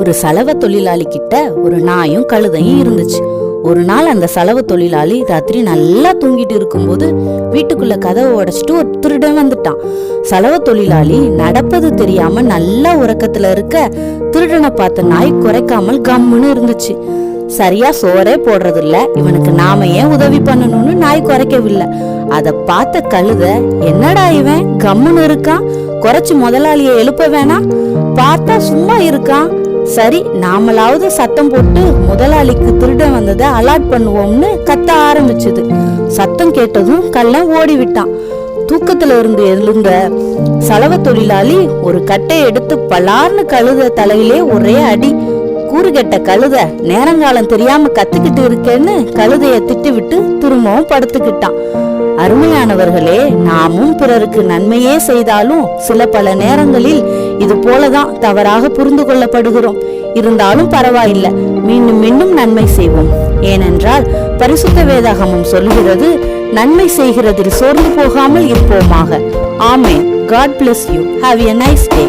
ஒரு சலவை தொழிலாளி கிட்ட ஒரு நாயும் கழுதையும் இருந்துச்சு. ஒரு நாள் அந்த சலவை தொழிலாளி ராத்திரி நல்லா தூங்கிட்டு இருக்கும்போது வீட்டுக்குள்ள கதவை உடைச்சிட்டு ஒரு திருடன் வந்துட்டான். சலவை தொழிலாளி நடப்பது தெரியாம நல்லா உறக்கத்துல இருக்க திருடனை பார்த்த நாய் குறைக்காமல் கம்முன்னு இருந்துச்சு. சரியா சோறே போடுறது இல்ல இவனுக்கு நாம ஏன் உதவி பண்ணணும்னு நாய் குறைக்கவில்லை. அத பார்த்த கழுத என்னடா இவன்? கம்முன்னு இருக்கான்? குறைச்சு முதலாளியை எழுப்ப வேணாம்? பார்த்தா சும்மா இருக்கான். சரி நாமளாவது சத்தம் போட்டு முதலாளிக்கு திருடன் வந்ததை அலாட் பண்ணுவோம்னு கத்த ஆரம்பிச்சது. சத்தம் கேட்டதும் கள்ளன் ஓடி விட்டான் தூக்கத்துல இருந்து எழுந்த சலவ தொழிலாளி ஒரு கட்டை எடுத்து பலார்னு கழுத தலையிலே ஒரே அடி கூறுகெட்ட கழுத நேரங்காலம் தெரியாம கத்துக்கிட்டு இருக்கேன்னு கழுதைய திட்டு விட்டு திரும்பவும் படுத்துக்கிட்டான். அருமையானவர்களே நாமும் பிறருக்கு நன்மையே செய்தாலும் சில பல நேரங்களில் இது போலதான் தவறாக புரிந்து கொள்ளப்படுகிறோம். இருந்தாலும் பரவாயில்லை மீண்டும் மீண்டும் நன்மை செய்வோம். ஏனென்றால் பரிசுத்த வேதாகமம் சொல்கிறது நன்மை செய்கிறதில் சோர்ந்து போகாமல் இருப்போமாக. Amen God bless you have a nice day